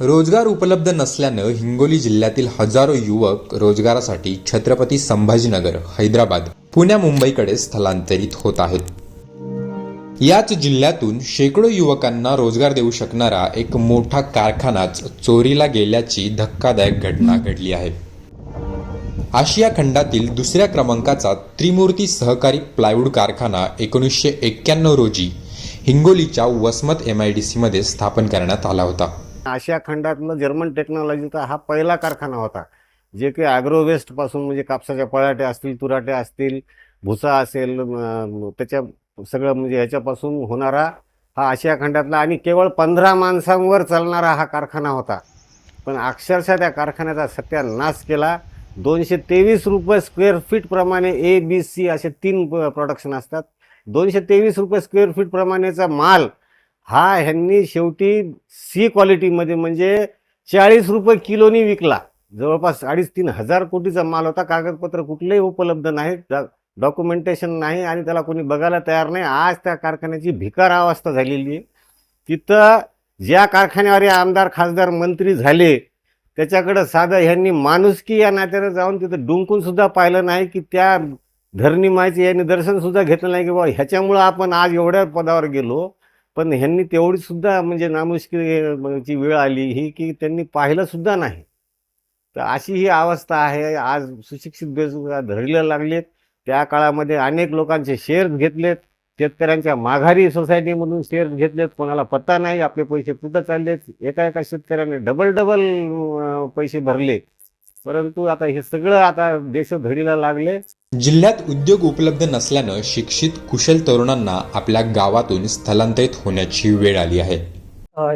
रोजगार उपलब्ध नसल्यानं हिंगोली जिल्ह्यातील हजारो युवक रोजगारासाठी छत्रपती संभाजीनगर हैदराबाद पुण्या मुंबईकडे स्थलांतरित होत आहेत. याच जिल्ह्यातून शेकडो युवकांना रोजगार देऊ शकणारा एक मोठा कारखानाच चोरीला गेल्याची धक्कादायक घटना घडली आहे. आशिया खंडातील दुसऱ्या क्रमांकाचा त्रिमूर्ती सहकारी प्लायवूड कारखाना एकोणीसशे एक्क्याण्णव रोजी हिंगोलीच्या वसमत एम आय डी सीमध्ये स्थापन करण्यात आला होता. आशिया खंडातलं जर्मन टेक्नॉलॉजीचा हा पहिला कारखाना होता जे की ॲग्रो वेस्टपासून म्हणजे कापसाच्या पळाट्या असतील तुराट्या असतील भुसा असेल त्याच्या सगळं म्हणजे ह्याच्यापासून होणारा हा आशिया खंडातला आणि केवळ पंधरा माणसांवर चालणारा हा कारखाना होता. पण अक्षरशः त्या कारखान्याचा सत्यानाश केला. दोनशे तेवीस रुपये स्क्वेअर फीटप्रमाणे ए बी सी असे तीन प्रोडक्शन असतात. दोनशे तेवीस रुपये स्क्वेअर फीटप्रमाणेचा माल हा ह्यांनी शेवटी सी क्वालिटीमध्ये म्हणजे चाळीस रुपये किलोनी विकला. जवळपास अडीच तीन हजार कोटीचा माल होता. कागदपत्र कुठलेही उपलब्ध नाहीत डॉक्युमेंटेशन नाही आणि त्याला कोणी बघायला तयार नाही. आज त्या कारखान्याची भिकार अवस्था झालेली आहे. तिथं ज्या कारखान्यावर आमदार खासदार मंत्री झाले त्याच्याकडं साधं ह्यांनी माणुसकी या नात्यानं जाऊन तिथं डुंकून सुद्धा पाहिलं नाही की त्या धरणी मायचे यांनी दर्शनसुद्धा घेतलं नाही की बाबा ह्याच्यामुळं आपण आज एवढ्या पदावर गेलो. पण ह्यांनी तेवढी सुद्धा म्हणजे नामुष्कीची वेळ आली ही की त्यांनी पाहिलं सुद्धा नाही. तर अशी ही अवस्था आहे. आज सुशिक्षित बेरोजगार धरीला लागलेत. त्या काळामध्ये अनेक लोकांचे शेअर्स घेतलेत. शेतकऱ्यांच्या माघारी सोसायटीमधून शेअर्स घेतलेत. कोणाला पत्ता नाही. आपले पैसे कुठं चाललेत? एका एका शेतकऱ्याने डबल डबल पैसे भरले. परंतु आता हे सगळं आता देश धडीला लागले. जिल्ह्यात उद्योग उपलब्ध नसल्यानं शिक्षित कुशल तरुणांना आपल्या गावातून स्थलांतरित होण्याची वेळ आली आहे.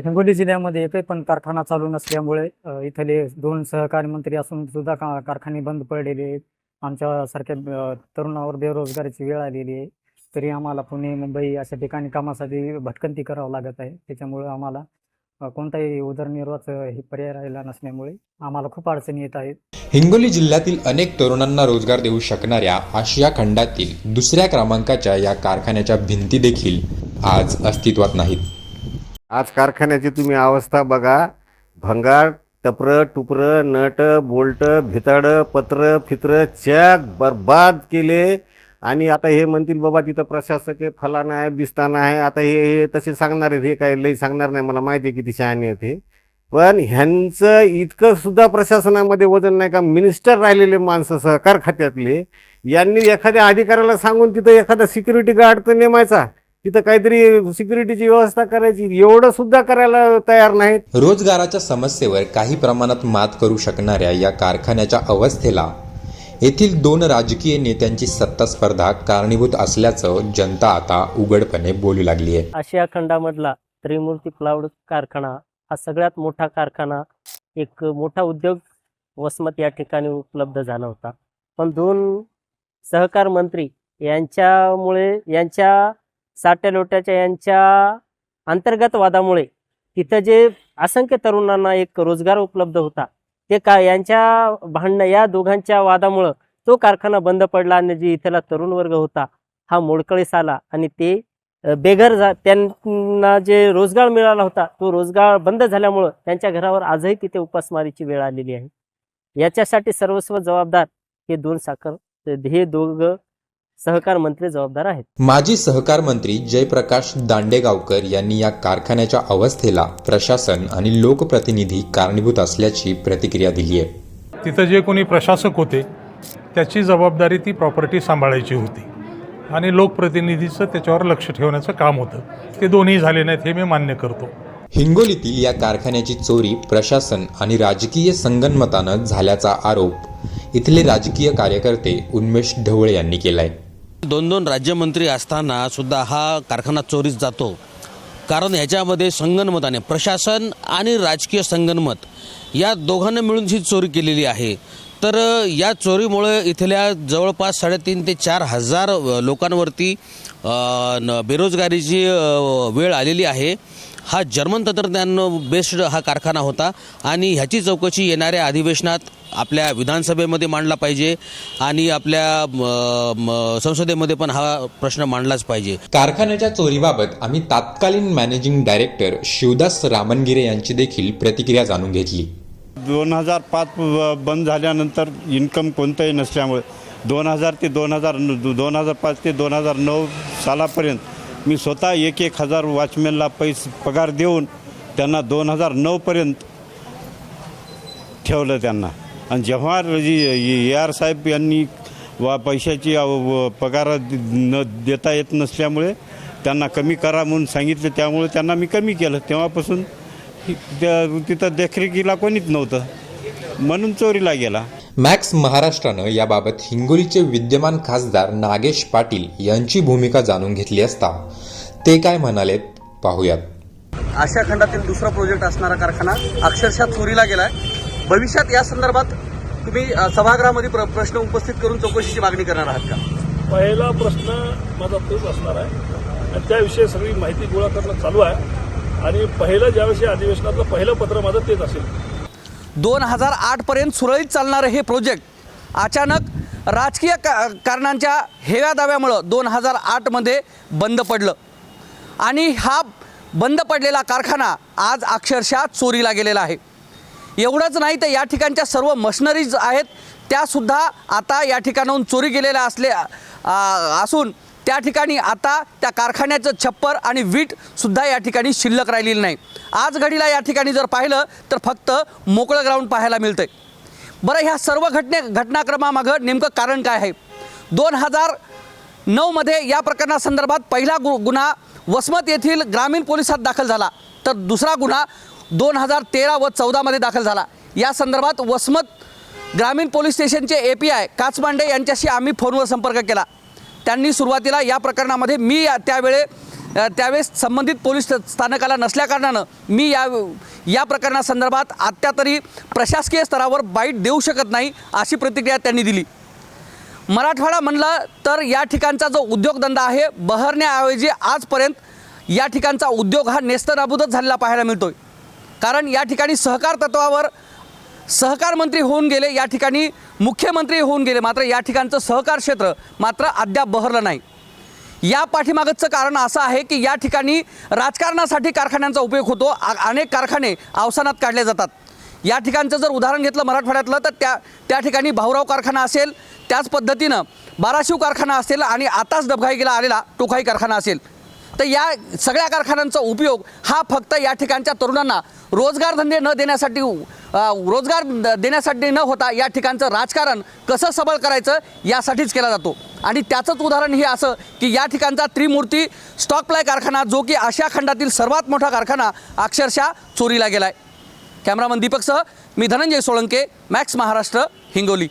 हिंगोली जिल्ह्यामध्ये एकही पण कारखाना चालू नसल्यामुळे इथले दोन सहकारी मंत्री असून सुद्धा का कारखाने बंद पडलेले आहेत. आमच्यासारख्या तरुणावर बेरोजगारीची वेळ आलेली आहे. तरी आम्हाला पुणे मुंबई अशा ठिकाणी कामासाठी भटकंती करावं लागत आहे. त्याच्यामुळे आम्हाला कोणताही उदरनिर्वाहाचं हे पर्याय राहिला नसल्यामुळे आम्हाला खूप अडचणी येत आहेत. हिंगोली जिल्ह्यातील अनेक तरुणांना रोजगार देऊ शकणाऱ्या आशिया खंडातील दुसऱ्या क्रमांकाच्या या कारखान्याच्या भिंती देखील आज अस्तित्वात नाहीत. आज कारखान्याची तुम्ही अवस्था बघा. भंगार टपर टुपर नट बोल्ट भिताड पत्र फित्र चॅक बर्बाद केले. आणि आता हे म्हणतील बाबा तिथं प्रशासक आहे फलाना आहे बिस्ताना आहे. आता हे हे तसे सांगणार आहेत हे काय लई सांगणार नाही मला माहिती आहे किती शहाणे आहेत हे. पण ह्यांचं इतकं सुद्धा प्रशासनामध्ये वजन नाही का? मिनिस्टर राहिलेले माणसं सहकार खात्यातले यांनी एखाद्या अधिकाऱ्याला सांगून तिथं एखादा सिक्युरिटी गार्ड तर नेमायचा. तिथं काहीतरी सिक्युरिटीची व्यवस्था करायची. एवढं सुद्धा करायला तयार नाहीत. रोजगाराच्या समस्येवर काही प्रमाणात मात करू शकणाऱ्या या कारखान्याच्या अवस्थेला येथील दोन राजकीय नेत्यांची सत्ता स्पर्धा कारणीभूत असल्याचं जनता आता उघडपणे बोलू लागली आहे आशिया खंडामधला त्रिमूर्ती प्लाऊड कारखाना हा सगळ्यात मोठा कारखाना एक मोठा उद्योग वसमत या ठिकाणी उपलब्ध झाला होता. पण दोन सहकार मंत्री यांच्यामुळे यांच्या साट्यालोट्याच्या यांच्या अंतर्गत वादामुळे तिथं जे असंख्य तरुणांना एक रोजगार उपलब्ध होता ते का यांच्या भांडणं या दोघांच्या वादामुळं तो कारखाना बंद पडला आणि जे इथला तरुण वर्ग होता हा मोडकळीस आला आणि ते बेघर जा त्यांना जे रोजगार मिळाला होता तो रोजगार बंद झाल्यामुळं त्यांच्या घरावर आजही तिथे उपासमारीची वेळ आलेली आहे. याच्यासाठी सर्वस्व जबाबदार हे दोन साखर हे दोघं सहकार मंत्री जबाबदार आहेत. माजी सहकार मंत्री जयप्रकाश दांडेगावकर यांनी या कारखान्याच्या अवस्थेला प्रशासन आणि लोकप्रतिनिधी कारणीभूत असल्याची प्रतिक्रिया दिली आहे. तिथं जे कोणी प्रशासक होते त्याची जबाबदारी ती प्रॉपर्टी सांभाळायची होती. आणि लोकप्रतिनिधीचं त्याच्यावर लक्ष ठेवण्याचं काम होतं. ते दोन्ही झाले नाहीत हे मी मान्य करतो. हिंगोलीतील या कारखान्याची चोरी प्रशासन आणि राजकीय संगनमतानं झाल्याचा आरोप इथले राजकीय कार्यकर्ते उन्मेष ढवळे यांनी केलाय. दोन दोन राज्यमंत्री असताना सुद्धा हा कारखाना चोरीस जातो. कारण ह्याच्यामध्ये संगनमताने प्रशासन आणि राजकीय संगनमत या दोघांना मिळून ही चोरी केलेली आहे. तर या चोरीमुळे इथल्या जवळपास साडेतीन ते चार हजार लोकांवरती न- बेरोजगारीची वेळ आलेली आहे. हा जर्मन तंत्रज्ञान बेस्ड हा कारखाना होता आणि ह्याची चौकशी येणाऱ्या अधिवेशनात आपल्या विधानसभेमध्ये मांडला पाहिजे आणि आपल्या संसदेमध्ये पण हा प्रश्न मांडलाच पाहिजे. कारखान्याच्या चोरीबाबत आम्ही तात्कालीन मॅनेजिंग डायरेक्टर शिवदास रामनगिरे यांची देखील प्रतिक्रिया जाणून घेतली. दोन हजार पाच बंद झाल्यानंतर इन्कम कोणतंही नसल्यामुळे दोन हजार ते दोन हजार दोन हजार पाच ते दोन हजार नऊ सालापर्यंत मी स्वतः एक एक हजार वॉचमॅनला पैसे पगार देऊन त्यांना दोन हजार नऊपर्यंत ठेवलं त्यांना. आणि जेव्हा रजी ए आर साहेब यांनी वा पैशाची पगार न देता येत नसल्यामुळे त्यांना कमी करा म्हणून सांगितले त्यामुळे त्यांना मी कमी केलं. तेव्हापासून त्या तिथं देखरेखीला कोणीच नव्हतं. म्हणून चोरीला गेला. मॅक्स महाराष्ट्रानं याबाबत हिंगोलीचे विद्यमान खासदार नागेश पाटील यांची भूमिका जाणून घेतली असता ते काय म्हणालेत पाहूयात. आशिया खंडातील दुसरा प्रोजेक्ट असणारा कारखाना अक्षरशः चोरीला गेलाय. भविष्यात या संदर्भात तुम्ही सभागृहामध्ये प्र- प्रश्न उपस्थित करून चौकशीची मागणी करणार आहात का? पहिला प्रश्न माझा तोच असणार आहे. आणि त्याविषयी सगळी माहिती गोळा करणं चालू आहे. आणि पहिलं ज्यावेळेस या अधिवेशनातलं पहिलं पत्र माझं तेच असेल. दोन हजार आठपर्यंत सुरळीत चालणारं हे प्रोजेक्ट अचानक राजकीय का कारणांच्या हेव्या दाव्यामुळं दोन हजार आठमध्ये बंद पडलं. आणि हा बंद पडलेला कारखाना आज अक्षरशः चोरीला गेलेला आहे. एवढंच नाही तर या ठिकाणच्या सर्व मशिनरीज आहेत त्यासुद्धा आता या ठिकाणाहून चोरी गेलेल्या असले असून त्या ठिकाणी आता त्या कारखान्याचं छप्पर आणि वीटसुद्धा या ठिकाणी शिल्लक राहिलेली नाही. आज घडीला या ठिकाणी जर पाहिलं तर फक्त मोकळं ग्राउंड पाहायला मिळतंय. बरं ह्या सर्व घटने घटनाक्रमामागं नेमकं कारण काय आहे? दोन हजार नऊमध्ये या प्रकरणासंदर्भात पहिला गु गुन्हा वसमत येथील ग्रामीण पोलिसात दाखल झाला. तर दुसरा गुन्हा दोन हजार तेरा व चौदामध्ये दाखल झाला. या संदर्भात वसमत ग्रामीण पोलीस स्टेशनचे ए पी आय काचमांडे यांच्याशी आम्ही फोनवर संपर्क केला. त्यांनी सुरुवातीला या प्रकरणामध्ये मी या त्यावेळे त्यावेळेस संबंधित पोलीस स्थानकाला नसल्याकारणानं मी या या प्रकरणासंदर्भात आत्ता तरी प्रशासकीय स्तरावर बाईट देऊ शकत नाही अशी प्रतिक्रिया त्यांनी दिली. मराठवाडा म्हणलं तर या ठिकाणचा जो उद्योगधंदा आहे बहरण्याऐवजी आजपर्यंत या ठिकाणचा उद्योग हा नेस्तनाबूदच झालेला पाहायला मिळतोय. कारण या ठिकाणी सहकार तत्वावर सहकार मंत्री होऊन गेले या ठिकाणी मुख्यमंत्री होऊन गेले. मात्र या ठिकाणचं सहकार क्षेत्र मात्र अद्याप बहरलं नाही. या पाठीमागचं कारण असं आहे की या ठिकाणी राजकारणासाठी कारखान्यांचा उपयोग होतो. आ- अनेक कारखाने अवसानात काढले जातात. या ठिकाणचं जर उदाहरण घेतलं मराठवाड्यातलं तर त्या त्या ठिकाणी भाऊराव कारखाना असेल त्याच पद्धतीनं बाराशिव कारखाना असेल आणि आताच डबघाईला आलेला टोकाई कारखाना असेल. तर या सगळ्या कारखान्यांचा उपयोग हा फक्त या ठिकाणच्या तरुणांना रोजगार धंदे न देण्यासाठी रोजगार देण्यासाठी न होता या ठिकाणचं राजकारण कसं सबळ करायचं यासाठीच केला जातो. आणि त्याचंच उदाहरण हे असं की या ठिकाणचा त्रिमूर्ती स्टॉक प्लाय कारखाना जो की आशिया खंडातील सर्वात मोठा कारखाना अक्षरशः चोरीला गेलाय. कॅमेरामन दीपकसह मी धनंजय सोळंके मॅक्स महाराष्ट्र हिंगोली.